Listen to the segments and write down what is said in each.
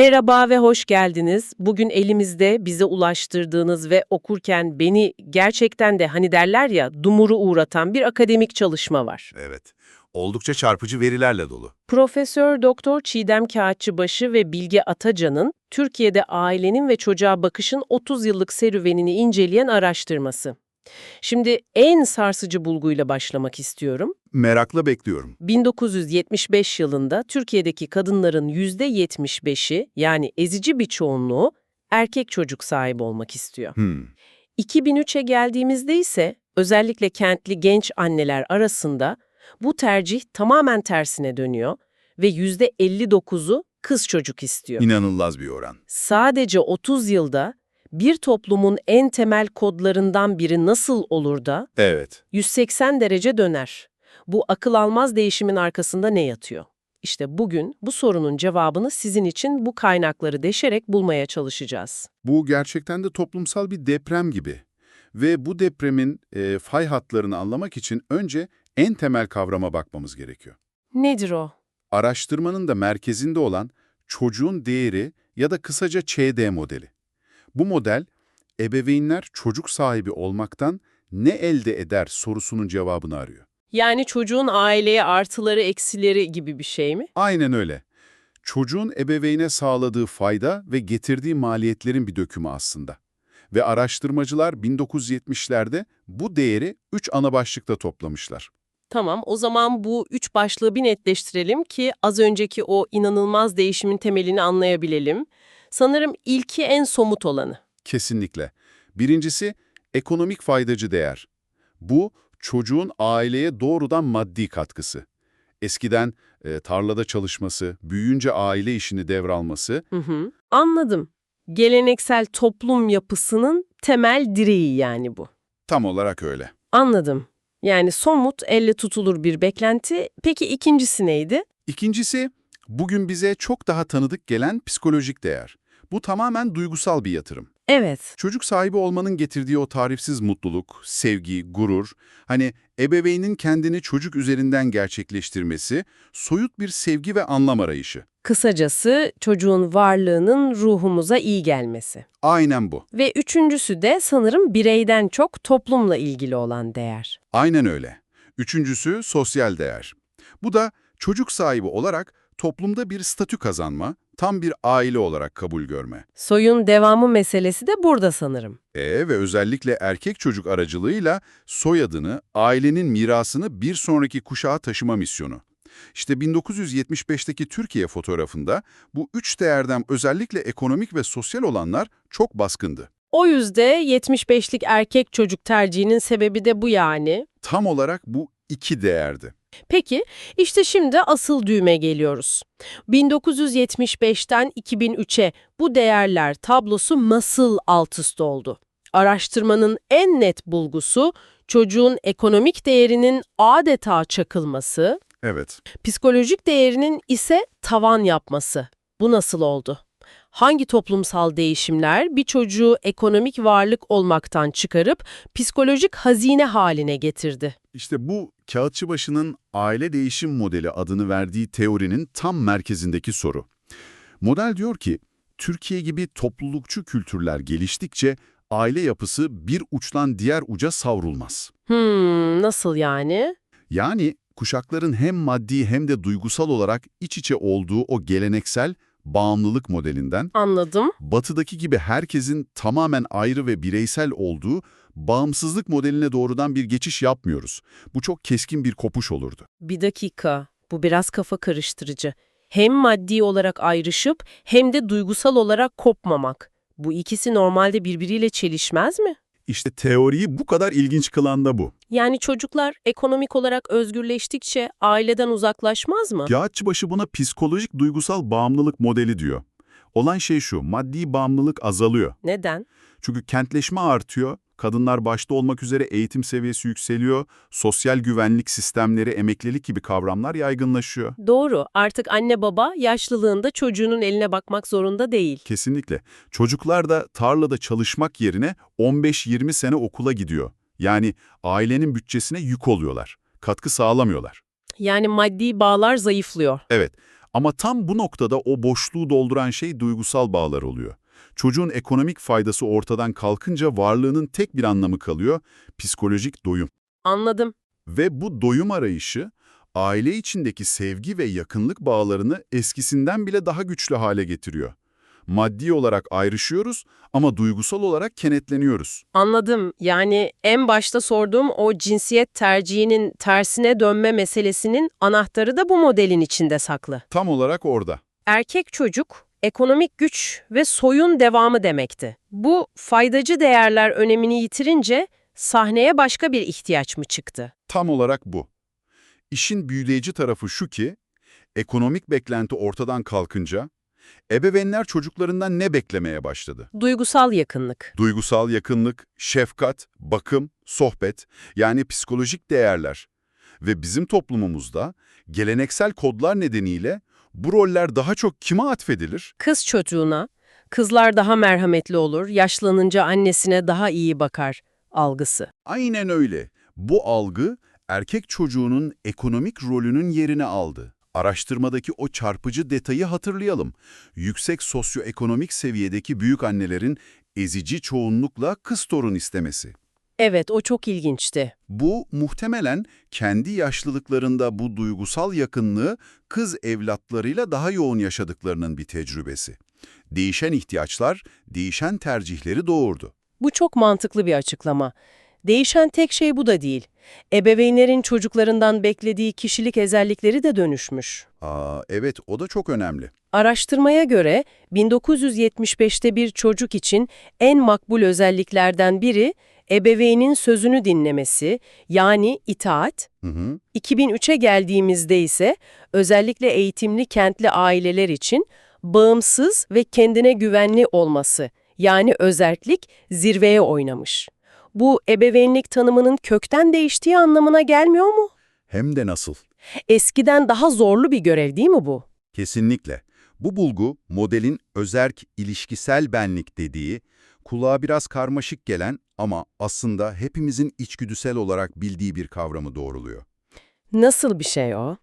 Merhaba ve hoş geldiniz. Bugün elimizde bize ulaştırdığınız ve okurken beni gerçekten de hani derler ya dumuru uğratan bir akademik çalışma var. Evet. Oldukça çarpıcı verilerle dolu. Profesör Doktor Çiğdem Kağıtçıbaşı ve Bilge Atacan'ın Türkiye'de ailenin ve çocuğa bakışın 30 yıllık serüvenini inceleyen araştırması. Şimdi en sarsıcı bulguyla başlamak istiyorum. Merakla bekliyorum. 1975 yılında Türkiye'deki kadınların %75'i yani ezici bir çoğunluğu erkek çocuk sahibi olmak istiyor. Hmm. 2003'e geldiğimizde ise özellikle kentli genç anneler arasında bu tercih tamamen tersine dönüyor ve %59'u kız çocuk istiyor. İnanılmaz bir oran. Sadece 30 yılda bir toplumun en temel kodlarından biri nasıl olur da Evet. 180 derece döner. Bu akıl almaz değişimin arkasında ne yatıyor? İşte bugün bu sorunun cevabını sizin için bu kaynakları deşerek bulmaya çalışacağız. Bu gerçekten de toplumsal bir deprem gibi. Ve bu depremin e, fay hatlarını anlamak için önce en temel kavrama bakmamız gerekiyor. Nedir o? Araştırmanın da merkezinde olan çocuğun değeri ya da kısaca ÇD modeli. Bu model, ebeveynler çocuk sahibi olmaktan ne elde eder sorusunun cevabını arıyor. Yani çocuğun aileye artıları eksileri gibi bir şey mi? Aynen öyle. Çocuğun ebeveyne sağladığı fayda ve getirdiği maliyetlerin bir dökümü aslında. Ve araştırmacılar 1970'lerde bu değeri 3 ana başlıkta toplamışlar. Tamam, o zaman bu üç başlığı bir netleştirelim ki az önceki o inanılmaz değişimin temelini anlayabilelim. Sanırım ilki en somut olanı. Kesinlikle. Birincisi ekonomik faydacı değer. Bu çocuğun aileye doğrudan maddi katkısı. Eskiden e, tarlada çalışması, büyüyünce aile işini devralması Hı hı. Anladım. Geleneksel toplum yapısının temel direği yani bu. tam olarak öyle. Anladım. Yani somut, elle tutulur bir beklenti. Peki ikincisi neydi? İkincisi, bugün bize çok daha tanıdık gelen psikolojik değer. Bu tamamen duygusal bir yatırım. Evet. Çocuk sahibi olmanın getirdiği o tarifsiz mutluluk, sevgi, gurur, hani ebeveynin kendini çocuk üzerinden gerçekleştirmesi, soyut bir sevgi ve anlam arayışı. Kısacası çocuğun varlığının ruhumuza iyi gelmesi. Aynen bu. Ve üçüncüsü de sanırım bireyden çok toplumla ilgili olan değer. Aynen öyle. Üçüncüsü sosyal değer. Bu da çocuk sahibi olarak toplumda bir statü kazanma, tam bir aile olarak kabul görme. Soyun devamı meselesi de burada sanırım. E ve özellikle erkek çocuk aracılığıyla soyadını, ailenin mirasını bir sonraki kuşağa taşıma misyonu. İşte 1975'teki Türkiye fotoğrafında bu üç değerden özellikle ekonomik ve sosyal olanlar çok baskındı. O yüzde 75'lik erkek çocuk tercihinin sebebi de bu yani. Tam olarak bu iki değerdi. Peki, işte şimdi asıl düğme geliyoruz. 1975'ten 2003'e bu değerler tablosu nasıl alt üst oldu? Araştırmanın en net bulgusu çocuğun ekonomik değerinin adeta çakılması, Evet. psikolojik değerinin ise tavan yapması. Bu nasıl oldu? Hangi toplumsal değişimler bir çocuğu ekonomik varlık olmaktan çıkarıp psikolojik hazine haline getirdi? İşte bu Kağıtçıbaşı'nın aile değişim modeli adını verdiği teorinin tam merkezindeki soru. Model diyor ki, Türkiye gibi toplulukçu kültürler geliştikçe aile yapısı bir uçtan diğer uca savrulmaz. Hmm, nasıl yani? Yani kuşakların hem maddi hem de duygusal olarak iç içe olduğu o geleneksel bağımlılık modelinden, Anladım. batıdaki gibi herkesin tamamen ayrı ve bireysel olduğu bağımsızlık modeline doğrudan bir geçiş yapmıyoruz. Bu çok keskin bir kopuş olurdu. Bir dakika. Bu biraz kafa karıştırıcı. Hem maddi olarak ayrışıp hem de duygusal olarak kopmamak. Bu ikisi normalde birbiriyle çelişmez mi? İşte teoriyi bu kadar ilginç kılan da bu. Yani çocuklar ekonomik olarak özgürleştikçe aileden uzaklaşmaz mı? Kağıtçıbaşı buna psikolojik duygusal bağımlılık modeli diyor. Olan şey şu, maddi bağımlılık azalıyor. Neden? Çünkü kentleşme artıyor, kadınlar başta olmak üzere eğitim seviyesi yükseliyor, sosyal güvenlik sistemleri, emeklilik gibi kavramlar yaygınlaşıyor. Doğru. Artık anne baba yaşlılığında çocuğunun eline bakmak zorunda değil. Kesinlikle. Çocuklar da tarlada çalışmak yerine 15-20 sene okula gidiyor. Yani ailenin bütçesine yük oluyorlar. Katkı sağlamıyorlar. Yani maddi bağlar zayıflıyor. Evet Ama tam bu noktada o boşluğu dolduran şey duygusal bağlar oluyor. Çocuğun ekonomik faydası ortadan kalkınca varlığının tek bir anlamı kalıyor, psikolojik doyum. Anladım. Ve bu doyum arayışı, aile içindeki sevgi ve yakınlık bağlarını eskisinden bile daha güçlü hale getiriyor. Maddi olarak ayrışıyoruz ama duygusal olarak kenetleniyoruz. Anladım. Yani en başta sorduğum o cinsiyet tercihinin tersine dönme meselesinin anahtarı da bu modelin içinde saklı. Tam olarak orada. Erkek çocuk, ekonomik güç ve soyun devamı demekti. Bu faydacı değerler önemini yitirince sahneye başka bir ihtiyaç mı çıktı? Tam olarak bu. İşin büyüleyici tarafı şu ki, ekonomik beklenti ortadan kalkınca, ebeveynler çocuklarından ne beklemeye başladı? Duygusal yakınlık. Duygusal yakınlık, şefkat, bakım, sohbet, yani psikolojik değerler. Ve bizim toplumumuzda geleneksel kodlar nedeniyle bu roller daha çok kime atfedilir? Kız çocuğuna, kızlar daha merhametli olur, yaşlanınca annesine daha iyi bakar algısı. Aynen öyle. Bu algı erkek çocuğunun ekonomik rolünün yerini aldı. Araştırmadaki o çarpıcı detayı hatırlayalım. Yüksek sosyoekonomik seviyedeki büyük annelerin ezici çoğunlukla kız torun istemesi. Evet, o çok ilginçti. Bu muhtemelen kendi yaşlılıklarında bu duygusal yakınlığı kız evlatlarıyla daha yoğun yaşadıklarının bir tecrübesi. Değişen ihtiyaçlar, değişen tercihleri doğurdu. Bu çok mantıklı bir açıklama. Değişen tek şey bu da değil. Ebeveynlerin çocuklarından beklediği kişilik özellikleri de dönüşmüş. Aa, evet, o da çok önemli. Araştırmaya göre 1975'te bir çocuk için en makbul özelliklerden biri ebeveynin sözünü dinlemesi yani itaat. Hı hı. 2003'e geldiğimizde ise özellikle eğitimli kentli aileler için bağımsız ve kendine güvenli olması yani özerklik zirveye oynamış. Bu ebeveynlik tanımının kökten değiştiği anlamına gelmiyor mu? Hem de nasıl? Eskiden daha zorlu bir görev değil mi bu? Kesinlikle. Bu bulgu, modelin özerk ilişkisel benlik dediği, kulağa biraz karmaşık gelen ama aslında hepimizin içgüdüsel olarak bildiği bir kavramı doğruluyor. Nasıl bir şey o?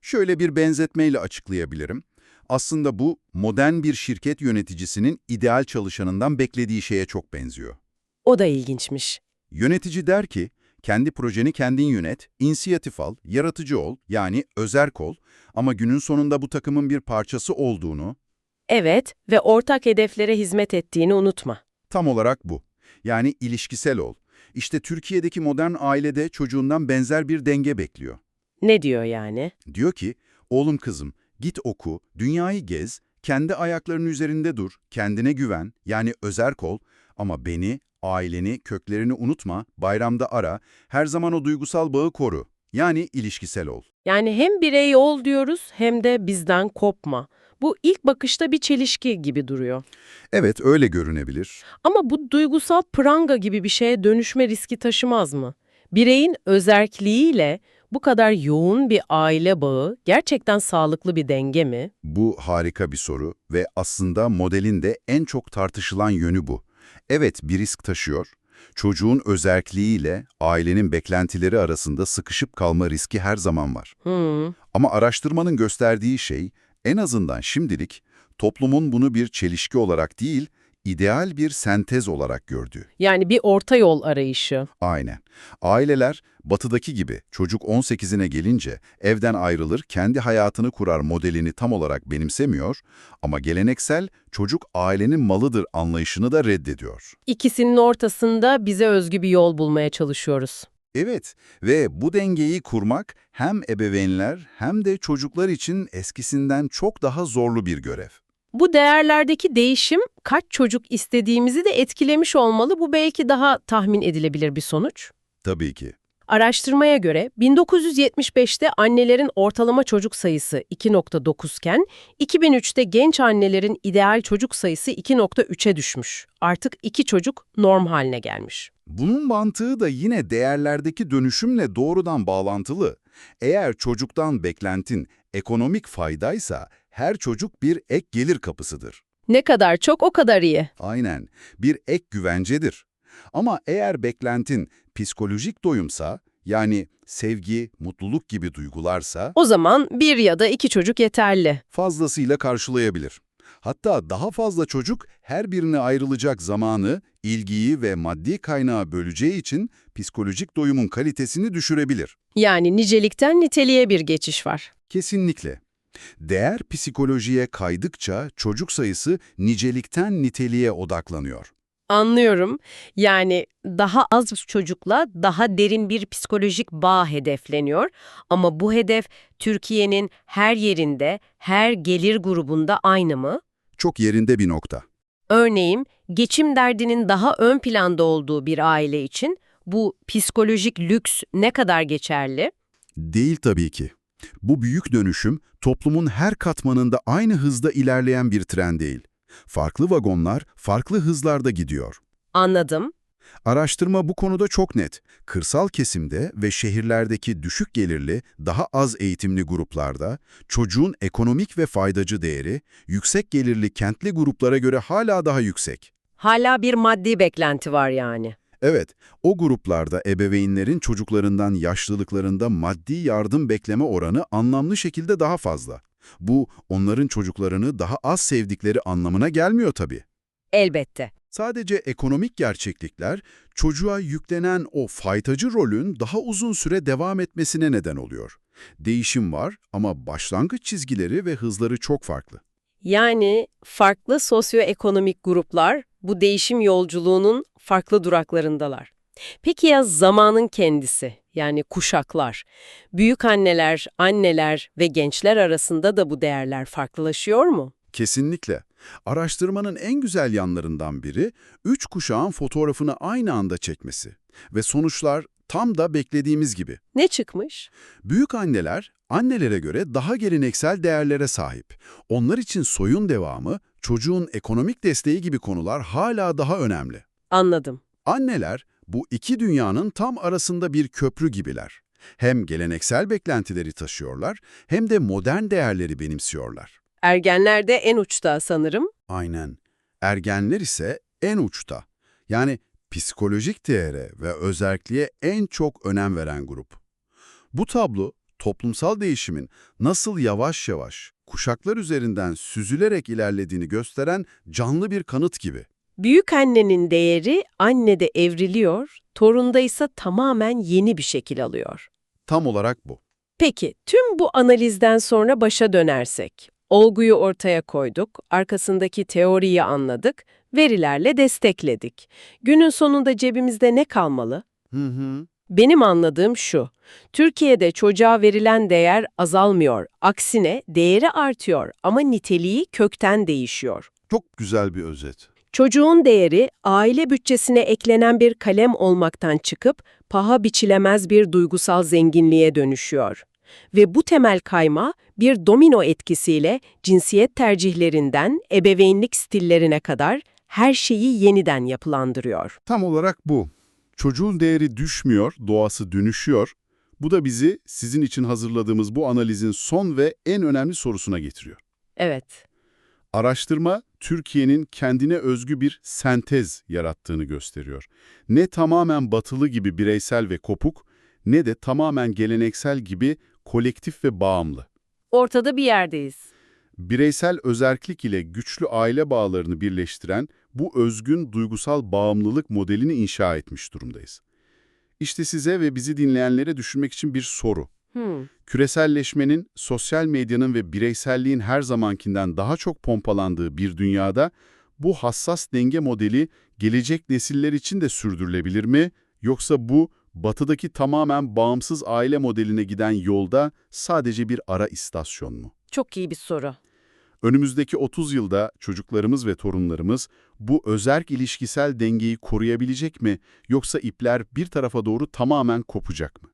Şöyle bir benzetmeyle açıklayabilirim. Aslında bu, modern bir şirket yöneticisinin ideal çalışanından beklediği şeye çok benziyor. O da ilginçmiş. Yönetici der ki, kendi projeni kendin yönet, inisiyatif al, yaratıcı ol, yani özerk ol ama günün sonunda bu takımın bir parçası olduğunu, Evet ve ortak hedeflere hizmet ettiğini unutma. Tam olarak bu. Yani ilişkisel ol. İşte Türkiye'deki modern ailede çocuğundan benzer bir denge bekliyor. Ne diyor yani? Diyor ki, oğlum kızım git oku, dünyayı gez, kendi ayaklarının üzerinde dur, kendine güven, yani özerk ol ama beni, aileni, köklerini unutma, bayramda ara, her zaman o duygusal bağı koru. Yani ilişkisel ol. Yani hem birey ol diyoruz hem de bizden kopma. Bu ilk bakışta bir çelişki gibi duruyor. Evet, öyle görünebilir. Ama bu duygusal pranga gibi bir şeye dönüşme riski taşımaz mı? Bireyin özerkliğiyle bu kadar yoğun bir aile bağı gerçekten sağlıklı bir denge mi? Bu harika bir soru ve aslında modelin de en çok tartışılan yönü bu. Evet bir risk taşıyor. Çocuğun özerkliğiyle ailenin beklentileri arasında sıkışıp kalma riski her zaman var. Hmm. Ama araştırmanın gösterdiği şey en azından şimdilik toplumun bunu bir çelişki olarak değil, ideal bir sentez olarak gördüğü. Yani bir orta yol arayışı. Aynen. Aileler batıdaki gibi çocuk 18'ine gelince evden ayrılır, kendi hayatını kurar modelini tam olarak benimsemiyor ama geleneksel çocuk ailenin malıdır anlayışını da reddediyor. İkisinin ortasında bize özgü bir yol bulmaya çalışıyoruz. Evet ve bu dengeyi kurmak hem ebeveynler hem de çocuklar için eskisinden çok daha zorlu bir görev. Bu değerlerdeki değişim kaç çocuk istediğimizi de etkilemiş olmalı. Bu belki daha tahmin edilebilir bir sonuç. Tabii ki. Araştırmaya göre 1975'te annelerin ortalama çocuk sayısı 2.9 iken 2003'te genç annelerin ideal çocuk sayısı 2.3'e düşmüş. Artık iki çocuk norm haline gelmiş. Bunun mantığı da yine değerlerdeki dönüşümle doğrudan bağlantılı. Eğer çocuktan beklentin ekonomik faydaysa her çocuk bir ek gelir kapısıdır. Ne kadar çok o kadar iyi. Aynen, bir ek güvencedir. Ama eğer beklentin psikolojik doyumsa, yani sevgi, mutluluk gibi duygularsa O zaman bir ya da iki çocuk yeterli. fazlasıyla karşılayabilir. Hatta daha fazla çocuk her birine ayrılacak zamanı, ilgiyi ve maddi kaynağı böleceği için psikolojik doyumun kalitesini düşürebilir. Yani nicelikten niteliğe bir geçiş var. Kesinlikle. Değer psikolojiye kaydıkça çocuk sayısı nicelikten niteliğe odaklanıyor. Anlıyorum. Yani daha az çocukla daha derin bir psikolojik bağ hedefleniyor. Ama bu hedef Türkiye'nin her yerinde, her gelir grubunda aynı mı? Çok yerinde bir nokta. Örneğin geçim derdinin daha ön planda olduğu bir aile için bu psikolojik lüks ne kadar geçerli? Değil tabii ki. Bu büyük dönüşüm toplumun her katmanında aynı hızda ilerleyen bir tren değil. Farklı vagonlar farklı hızlarda gidiyor. Anladım. Araştırma bu konuda çok net. Kırsal kesimde ve şehirlerdeki düşük gelirli, daha az eğitimli gruplarda çocuğun ekonomik ve faydacı değeri yüksek gelirli kentli gruplara göre hala daha yüksek. Hala bir maddi beklenti var yani. Evet, o gruplarda ebeveynlerin çocuklarından yaşlılıklarında maddi yardım bekleme oranı anlamlı şekilde daha fazla. Bu, onların çocuklarını daha az sevdikleri anlamına gelmiyor tabii. Elbette. Sadece ekonomik gerçeklikler, çocuğa yüklenen o faytacı rolün daha uzun süre devam etmesine neden oluyor. Değişim var ama başlangıç çizgileri ve hızları çok farklı. Yani farklı sosyoekonomik gruplar bu değişim yolculuğunun farklı duraklarındalar. Peki ya zamanın kendisi, yani kuşaklar? Büyük anneler, anneler ve gençler arasında da bu değerler farklılaşıyor mu? Kesinlikle. Araştırmanın en güzel yanlarından biri, üç kuşağın fotoğrafını aynı anda çekmesi. Ve sonuçlar tam da beklediğimiz gibi. Ne çıkmış? Büyük anneler, annelere göre daha geleneksel değerlere sahip. Onlar için soyun devamı, çocuğun ekonomik desteği gibi konular hala daha önemli. Anladım. Anneler, bu iki dünyanın tam arasında bir köprü gibiler. Hem geleneksel beklentileri taşıyorlar, hem de modern değerleri benimsiyorlar. Ergenler de en uçta sanırım. Aynen. Ergenler ise en uçta. Yani psikolojik değere ve özelliğe en çok önem veren grup. Bu tablo, toplumsal değişimin nasıl yavaş yavaş, kuşaklar üzerinden süzülerek ilerlediğini gösteren canlı bir kanıt gibi. Büyük annenin değeri annede evriliyor, torunda ise tamamen yeni bir şekil alıyor. Tam olarak bu. Peki, tüm bu analizden sonra başa dönersek, olguyu ortaya koyduk, arkasındaki teoriyi anladık, verilerle destekledik. Günün sonunda cebimizde ne kalmalı? Hı hı. Benim anladığım şu, Türkiye'de çocuğa verilen değer azalmıyor, aksine değeri artıyor ama niteliği kökten değişiyor. Çok güzel bir özet. Çocuğun değeri aile bütçesine eklenen bir kalem olmaktan çıkıp paha biçilemez bir duygusal zenginliğe dönüşüyor. Ve bu temel kayma bir domino etkisiyle cinsiyet tercihlerinden ebeveynlik stillerine kadar her şeyi yeniden yapılandırıyor. Tam olarak bu. Çocuğun değeri düşmüyor, doğası dönüşüyor. Bu da bizi sizin için hazırladığımız bu analizin son ve en önemli sorusuna getiriyor. Evet, Araştırma, Türkiye'nin kendine özgü bir sentez yarattığını gösteriyor. Ne tamamen batılı gibi bireysel ve kopuk, ne de tamamen geleneksel gibi kolektif ve bağımlı. ortada bir yerdeyiz. Bireysel özerklik ile güçlü aile bağlarını birleştiren bu özgün duygusal bağımlılık modelini inşa etmiş durumdayız. İşte size ve bizi dinleyenlere düşünmek için bir soru. Hmm. Küreselleşmenin, sosyal medyanın ve bireyselliğin her zamankinden daha çok pompalandığı bir dünyada bu hassas denge modeli gelecek nesiller için de sürdürülebilir mi? Yoksa bu batıdaki tamamen bağımsız aile modeline giden yolda sadece bir ara istasyon mu? Çok iyi bir soru. Önümüzdeki 30 yılda çocuklarımız ve torunlarımız bu özerk ilişkisel dengeyi koruyabilecek mi yoksa ipler bir tarafa doğru tamamen kopacak mı?